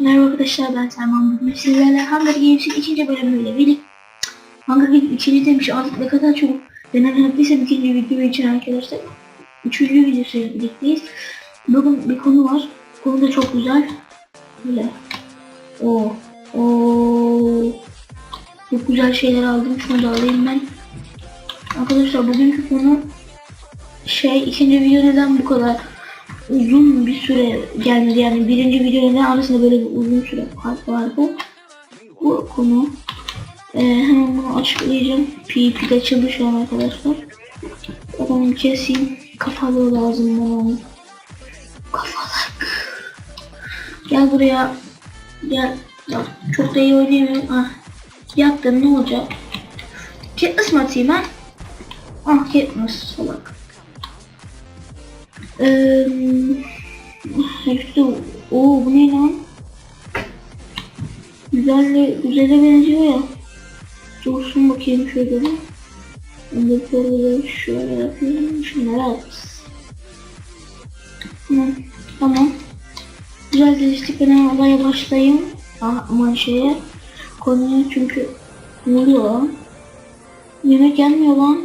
Merhaba arkadaşlar ben Selman bugün sizlerle Hunger Games'in ikinci bölümüyle birlikte Hunger Games ikinci demiş artık ne kadar çok deneme yaptıysam ikinci video için arkadaşlar Üçüncü videosuyla birlikteyiz Bugün bir konu var konu da çok güzel. Böyle o o Çok güzel şeyler aldım şunu da alayım ben. Arkadaşlar bugünkü konu Şey ikinci video neden bu kadar uzun bir süre gelmedi yani birinci videonun arasında böyle bir uzun süre fark vardı. Bu konu ee, hemen bunu açıklayacağım. PvP'de çalışıyorum arkadaşlar. Adamı keseyim. Kafalı lazım bana onu. Kafalık. Gel buraya. Gel. Ya, çok da iyi oynayamıyorum. Ah. Yaktın ne olacak? Katniss mı atayım ha? Ah Katniss salak. Eee işte o bu ne lan? Güzelle güzele benziyor ya. Dursun bakayım şöyle. de böyle şöyle yapayım. Şunları at. Tamam. Tamam. Güzel geliştik. Ben olaya başlayayım. Ah, aman şeye. Konuya çünkü ne oluyor lan? Yemek gelmiyor lan.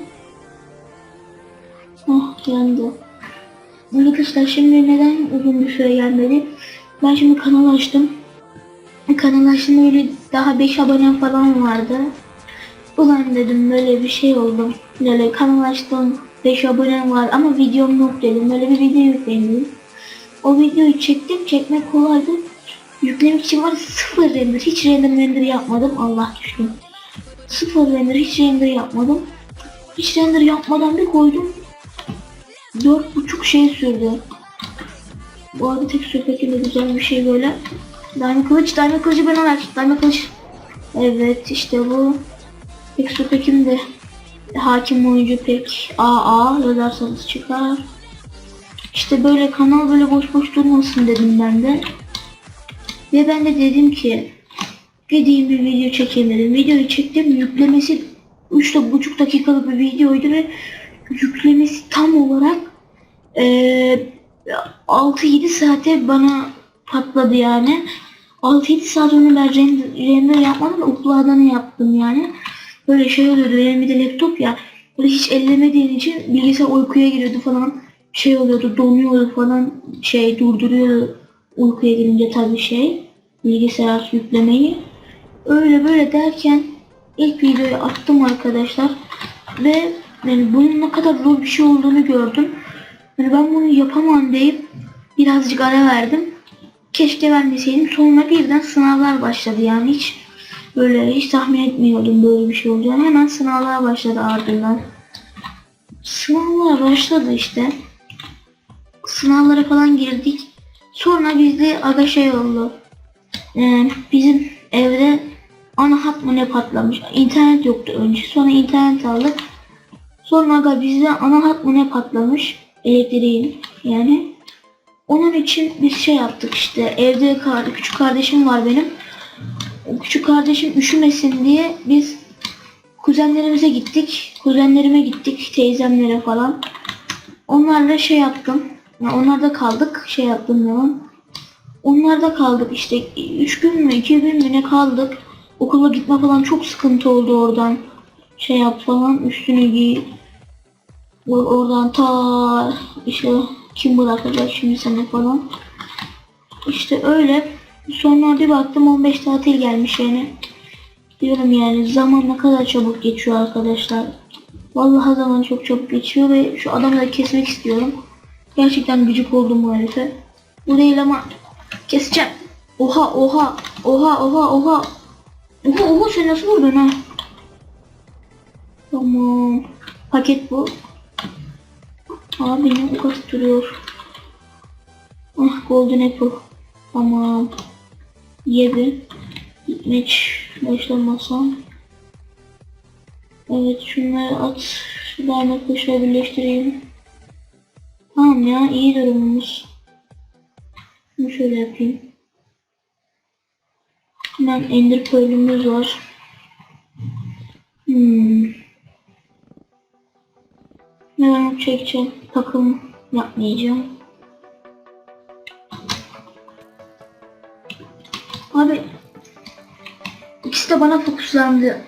Ah yandı. Arkadaşlar şimdi neden uzun bir süre gelmedi? Ben şimdi kanal açtım. Kanal açtım öyle daha 5 abone falan vardı. Ulan dedim böyle bir şey oldu. Böyle kanal açtım 5 abonem var ama videom yok dedim. Böyle bir video yükleyin dedim. O videoyu çektim. Çekmek kolaydı. Yüklemek için var sıfır render. Hiç render render yapmadım. Allah düştüm. Sıfır render hiç render yapmadım. Hiç render yapmadan bir koydum. Dört buçuk şey sürdü. Bu arada tek de güzel bir şey böyle. Daima kılıç, daima kılıcı bana ver. Daima kılıç. Evet işte bu. Tek söpekim de hakim oyuncu pek AA yazarsanız çıkar. İşte böyle kanal böyle boş boş durmasın dedim ben de. Ve ben de dedim ki gideyim bir video çekeyim dedim. Videoyu çektim yüklemesi 3,5 dakikalık bir videoydu ve yüklemesi tam olarak eee 6-7 saate bana patladı yani. 6-7 saat onu ben render, render yapmadım da upload'ını yaptım yani. Böyle şey oluyordu benim bir de laptop ya. Böyle hiç ellemediğin için bilgisayar uykuya giriyordu falan. Şey oluyordu donuyordu falan şey durduruyordu uykuya girince tabii şey bilgisayar yüklemeyi. Öyle böyle derken ilk videoyu attım arkadaşlar ve yani bunun ne kadar zor bir şey olduğunu gördüm. Yani ben bunu yapamam deyip birazcık ara verdim. Keşke vermeseydim. Sonra birden sınavlar başladı yani hiç böyle hiç tahmin etmiyordum böyle bir şey olacağını. Hemen sınavlar başladı ardından. Sınavlar başladı işte. Sınavlara falan girdik. Sonra bizde aga şey oldu. Ee, bizim evde ana hat mı ne patlamış. İnternet yoktu önce. Sonra internet aldık. Sonra aga bizde ana hat mı ne patlamış. Elektriğin yani. Onun için biz şey yaptık işte. Evde küçük kardeşim var benim. O küçük kardeşim üşümesin diye biz kuzenlerimize gittik. Kuzenlerime gittik. Teyzemlere falan. Onlarla şey yaptım. Yani onlarda kaldık. Şey yaptım zaman. Onlarda kaldık işte. Üç gün mü iki gün mü ne kaldık. Okula gitme falan çok sıkıntı oldu oradan. Şey yap falan üstünü giy. Oradan ta işte kim bırakacak şimdi sana falan. İşte öyle. Sonra bir baktım 15 tatil gelmiş yani. Diyorum yani zaman ne kadar çabuk geçiyor arkadaşlar. Vallahi zaman çok çabuk geçiyor ve şu adamı da kesmek istiyorum. Gerçekten gıcık oldum bu herife. Bu değil ama keseceğim. Oha oha oha oha oha. Oha oha sen nasıl vurdun ha? Tamam. Paket bu. Abi ne kadar duruyor. Ah golden apple. Tamam. Yedi. Hiç başlamasam. Evet şunları at. Şu damat kuşla birleştireyim. Tamam ya iyi durumumuz. Bunu şöyle yapayım. Hemen ender pearl'ümüz var. Hmm. Hemen çekeceğim. Takım yapmayacağım. Abi ikisi de bana fokuslandı.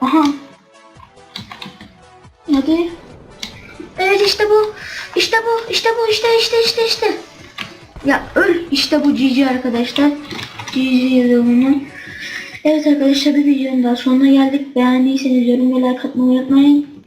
Aha. Hadi. Evet işte bu. İşte bu. İşte bu. İşte işte işte işte. Ya öl. İşte bu GG arkadaşlar. GG yazılımı. Evet arkadaşlar bir videonun daha sonuna geldik. Beğendiyseniz yorum ve like atmayı unutmayın.